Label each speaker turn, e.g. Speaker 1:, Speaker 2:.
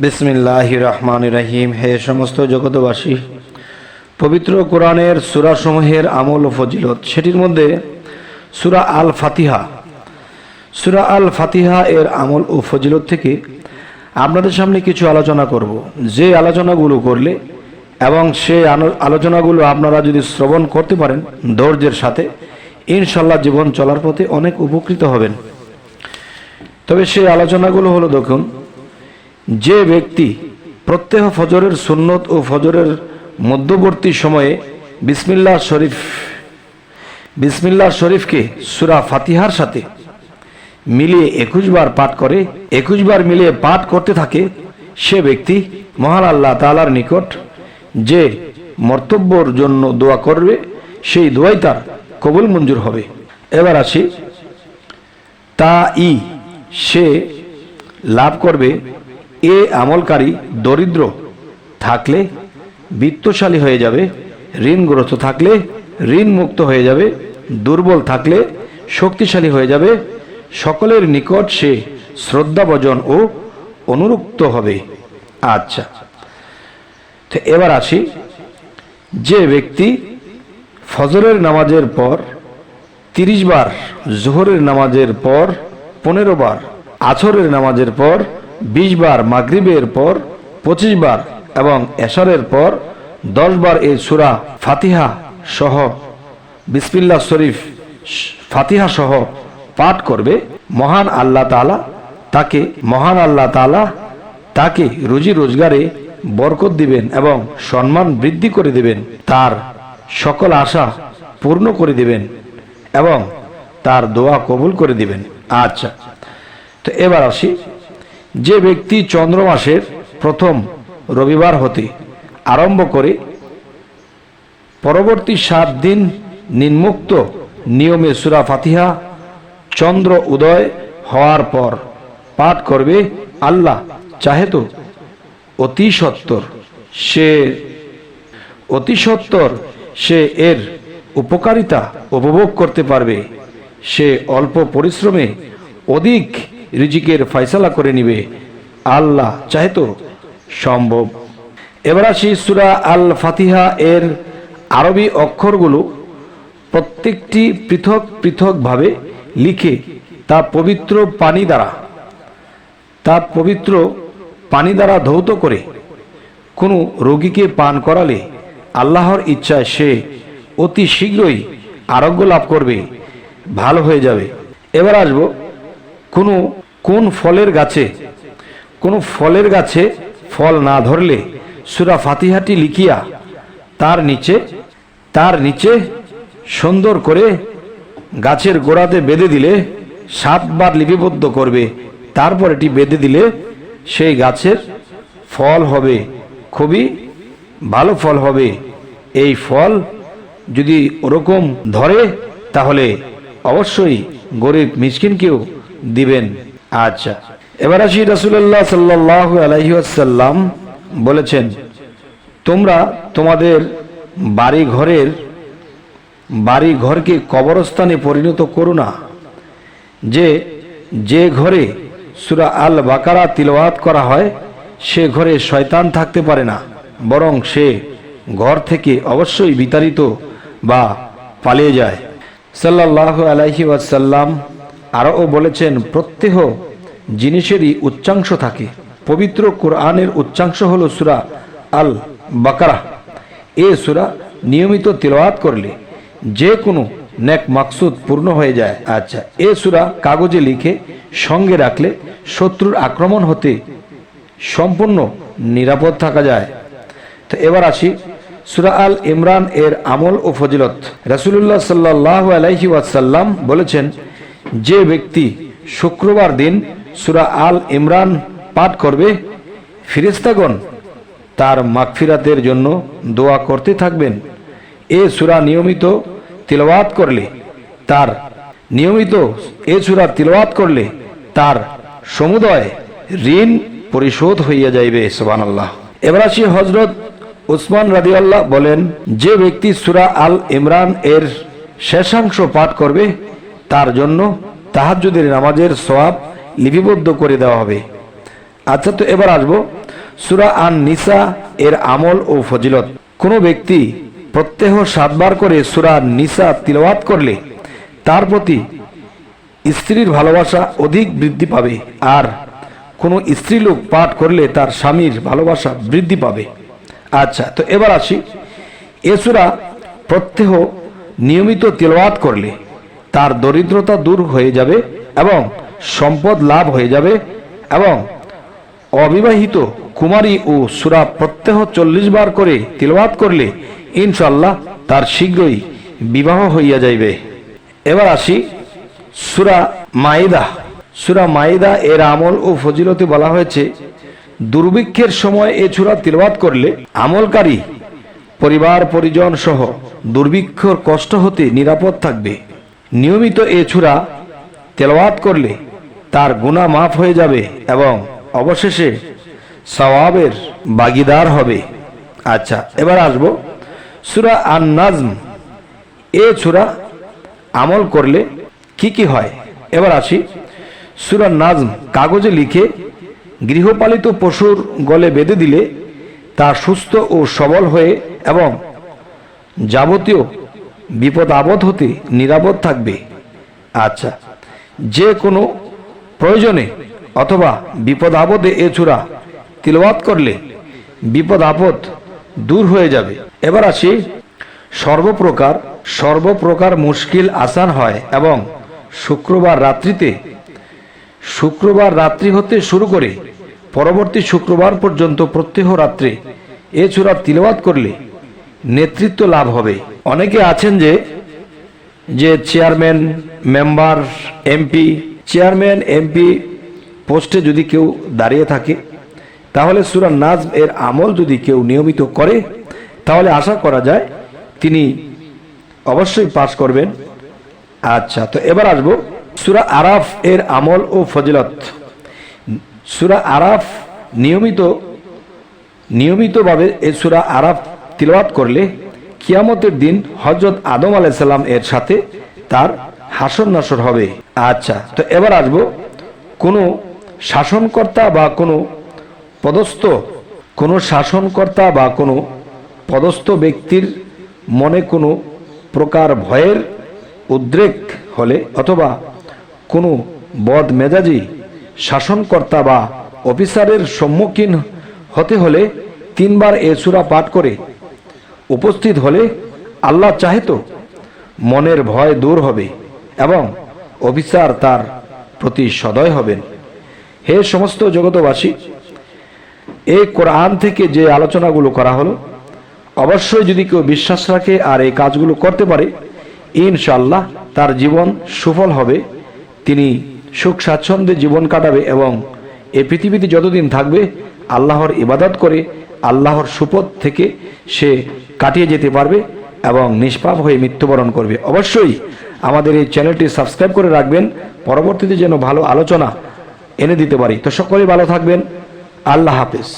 Speaker 1: বিসমিল্লাহ রহমান রাহিম। হে সমস্ত জগতবাসী পবিত্র কোরআনের সুরাসমূহের আমল ও ফজিলত। সেটির মধ্যে সুরা আল ফাতিহা সুরা আল ফাতিহা এর আমল ও ফজিলত থেকে আপনাদের সামনে কিছু আলোচনা করব। যে আলোচনাগুলো করলে এবং আনো- আলোচনাগুলো আপনারা যদি শ্রবণ করতে পারেন ধৈর্যের সাথে ইনশাল্লাহ জীবন চলার পথে অনেক উপকৃত হবেন। তবে সেই আলোচনাগুলো হলো দেখুন যে ব্যক্তি প্রত্যহ ফজরের সুন্নত ও ফজরের মধ্যবর্তী সময়ে বিসমিল্লাহ শরীফ, বিসমিল্লাহ শরীফকে সুরা ফাতিহার সাথে মিলিয়ে একুশ বার পাঠ করে, একুশ বার মিলিয়ে পাঠ করতে থাকে, সে ব্যক্তি মহান আল্লাহ তালার নিকট যে মর্তব্যর জন্য দোয়া করবে, সেই দোয়াই তার কবুল মঞ্জুর হবে। এবার আসি। তা ই সে লাভ করবে এ আমলকারী দরিদ্র থাকলে বিত্তশালী হয়ে যাবে, ঋণগ্রস্ত থাকলে ঋণ মুক্ত হয়ে যাবে, দুর্বল থাকলে শক্তিশালী হয়ে যাবে, সকলের নিকট সে শ্রদ্ধাভজন ও অনুরুক্ত হবে। আচ্ছা তো এবার আসি, যে ব্যক্তি ফজরের নামাজের পর, তিরিশ বার জোহরের নামাজের পর, পনেরো বার আছরের নামাজের পর বিশ বার মাগরিবের পর, পঁচিশ বার এবং এশরের পর, দশ বার এই সুরা ফাতিহা সহ বিসমিল্লা শরীফ ফাতিহা সহ পাঠ করবে। মহান আল্লাহ তালা তাকে, মহান আল্লাহ তালা তাকে রুজি রোজগারে বরকত দিবেন এবং সম্মান বৃদ্ধি করে দিবেন। তার সকল আশা পূর্ণ করে দিবেন এবং তার দোয়া কবুল করে দিবেন। আচ্ছা তো এবার আসি যে ব্যক্তি চন্দ্র মাসের প্রথম রবিবার হতে আরম্ভ করে পরবর্তী সাত দিন নিম্মুক্ত নিয়মে সুরা ফাতিহা, চন্দ্র উদয় হওয়ার পর পাঠ করবে আল্লাহ, চাহে তো অতি সত্তর। সে অতি সত্তর, সে এর উপকারিতা উপভোগ করতে পারবে। সে অল্প পরিশ্রমে অধিক রিজিকের ফয়সালা করে নিবে। আল্লাহ চাহে তো সম্ভব। এবার আসি সুরা আল ফাতিহা এর আরবি অক্ষরগুলো প্রত্যেকটি পৃথক পৃথকভাবে লিখে তা পবিত্র পানি দ্বারা, তা পবিত্র পানি দ্বারা ধৌত করে কোনো রোগীকে পান করালে আল্লাহর ইচ্ছায় সে অতি শীঘ্রই আরোগ্য লাভ করবে, ভালো হয়ে যাবে। এবার আসব কোনো, কোন ফলের গাছে, কোনো ফলের গাছে ফল না ধরলে সুরা ফাতিহাটি লিখিয়া তার নিচে তার নিচে সুন্দর করে গাছের গোড়াতে বেঁধে দিলে সাতবার লিপিবদ্ধ করবে। তারপর এটি বেঁধে দিলে সেই গাছের ফল হবে। খুবই ভালো ফল হবে। এই ফল যদি ওরকম ধরে, তাহলে অবশ্যই গরিব মিসকিনকেও দিবেন। আচ্ছা। এবার আসি রাসুল্লাহ সাল্লাহ আলহিসাল্লাম বলেছেন, তোমরা তোমাদের বাড়ি ঘরের বাড়ি ঘরকে কবরস্থানে পরিণত করো না, যে যে ঘরে সুরা আল বাকারা তিলওয়াত করা হয়, সে ঘরে শয়তান থাকতে পারে না, বরং সে ঘর থেকে অবশ্যই বিতাড়িত বা পালিয়ে যায়। সাল্লাহ আলাইহি ওয়াসাল্লাম আরও বলেছেন, প্রত্যেহ জিনিসেরই উচ্চাংশ থাকে। পবিত্র কোরআনের উচ্চাংশ হল সুরা আল বাকারা এ সুরা নিয়মিত তিলওয়াত করলে যে কোনো নেক মাকসুদ পূর্ণ হয়ে যায়। আচ্ছা এ সুরা কাগজে লিখে সঙ্গে রাখলে শত্রুর আক্রমণ হতে সম্পূর্ণ নিরাপদ থাকা যায়। তো এবার আসি সুরা আল ইমরান এর আমল ও ফজিলত। রাসুলুল্লাহ সাল্লাহ আলাইহি ওয়াসাল্লাম বলেছেন যে ব্যক্তি শুক্রবার দিন সুরা আল ইমরান পাঠ করবে ফিরিস্তাগণ তার মাগফিরাতের জন্য দোয়া করতে থাকবেন। এ সুরা নিয়মিত তিলওয়াত করলে, তার নিয়মিত এ সুরা তিলওয়াত করলে তার সমুদয় ঋণ পরিশোধ হইয়া যাইবে সোবান আল্লাহ এবার আসি হজরত উসমান রাদিয়াল্লাহ বলেন, যে ব্যক্তি সুরা আল ইমরান এর শেষাংশ পাঠ করবে তার জন্য তাহাজ্জুদের নামাজের সওয়াব লিপিবদ্ধ করে দেওয়া হবে। আচ্ছা তো এবার আসব সুরা আন নিসা এর আমল ও ফজিলত। কোনো ব্যক্তি প্রত্যেহ সাতবার করে সুরা নিসা তিলওয়াত করলে তার প্রতি স্ত্রীর ভালোবাসা অধিক বৃদ্ধি পাবে আর কোনো স্ত্রীলোক পাঠ করলে তার স্বামীর ভালোবাসা বৃদ্ধি পাবে। আচ্ছা তো এবার আসি। এ সূরা প্রত্যহ নিয়মিত তিলওয়াত করলে তার দরিদ্রতা দূর হয়ে যাবে এবং সম্পদ লাভ হয়ে যাবে এবং অবিবাহিত কুমারী ও সুরা প্রত্যহ চল্লিশ বার করে তিলওয়াত করলে ইনশাল্লাহ তার শীঘ্রই বিবাহ হইয়া যাইবে। এবার আসি সুরা মাইদা সুরা মাইদা এর আমল ও ফজিলতে বলা হয়েছে, দুর্ভিক্ষের সময় এ সুরা তিলওয়াত করলে আমলকারী পরিবার পরিজন সহ দুর্ভিক্ষর কষ্ট হতে নিরাপদ থাকবে। নিয়মিত এ ছুরা তেলাওয়াত করলে তার গুণা মাফ হয়ে যাবে এবং অবশেষে সওয়াবের বাগিদার হবে। আচ্ছা এবার আসব। সুরা আন নাজম এ ছুরা আমল করলে কি কি হয়? এবার আসি। সুরা নাজম, কাগজে লিখে গৃহপালিত পশুর গলে বেঁধে দিলে তা সুস্থ ও সবল হয়ে এবং যাবতীয় বিপদ আপদ হতে নিরাপদ থাকবে। আচ্ছা যে কোনো প্রয়োজনে অথবা বিপদ আপদে এ চূড়া তিলওয়াত করলে বিপদ আপদ দূর হয়ে যাবে। এবার আসি, সর্বপ্রকার সর্বপ্রকার মুশকিল আসান হয় এবং শুক্রবার রাত্রিতে, শুক্রবার রাত্রি হতে শুরু করে পরবর্তী শুক্রবার পর্যন্ত প্রত্যহ রাত্রে এ চূড়া তিলওয়াত করলে নেতৃত্ব লাভ হবে। অনেকে আছেন যে যে chairman, member, MP, chairman, MP পোস্টে যদি কেউ দাঁড়িয়ে থাকে, তাহলে সুরা নাজ এর আমল যদি কেউ নিয়মিত করে, তাহলে আশা করা যায় তিনি অবশ্যই পাশ করবেন। আচ্ছা তো এবার আসব সুরা আরাফ এর আমল ও ফজিলত। সুরা আরাফ নিয়মিত, নিয়মিতভাবে এই সুরা আরাফ তিলওয়াত করলে কিয়ামতের দিন হজরত আদম আলাইসাল্লাম এর সাথে তার হাসর নাসর হবে। আচ্ছা তো এবার আসব কোনো শাসনকর্তা বা কোনো পদস্থ, কোনো শাসনকর্তা বা কোনো পদস্থ ব্যক্তির মনে কোনো প্রকার ভয়ের উদ্রেক হলে অথবা কোনো বদ মেজাজি শাসনকর্তা বা অফিসারের সম্মুখীন হতে হলে তিনবার এ সুরা পাঠ করে উপস্থিত হলে আল্লাহ চাহে তো মনের ভয় দূর হবে এবং অফিসার তার প্রতি সদয় হবেন। হে সমস্ত জগতবাসী এই কোরআন থেকে যে আলোচনাগুলো করা হলো, অবশ্যই যদি কেউ বিশ্বাস রাখে আর এই কাজগুলো করতে পারে ইনশাল্লাহ তার জীবন সুফল হবে, তিনি সুখ স্বাচ্ছন্দ্যে জীবন কাটাবে এবং এ পৃথিবীতে যতদিন থাকবে, আল্লাহর ইবাদত করে, আল্লাহর সুপথ থেকে সে কাটিয়ে যেতে পারবে এবং নিষ্পাপ হয়ে মৃত্যুবরণ করবে। অবশ্যই আমাদের এই চ্যানেলটি সাবস্ক্রাইব করে রাখবেন। পরবর্তীতে যেন ভালো আলোচনা এনে দিতে পারি। তো সকলেই ভালো থাকবেন। আল্লাহ হাফিজ।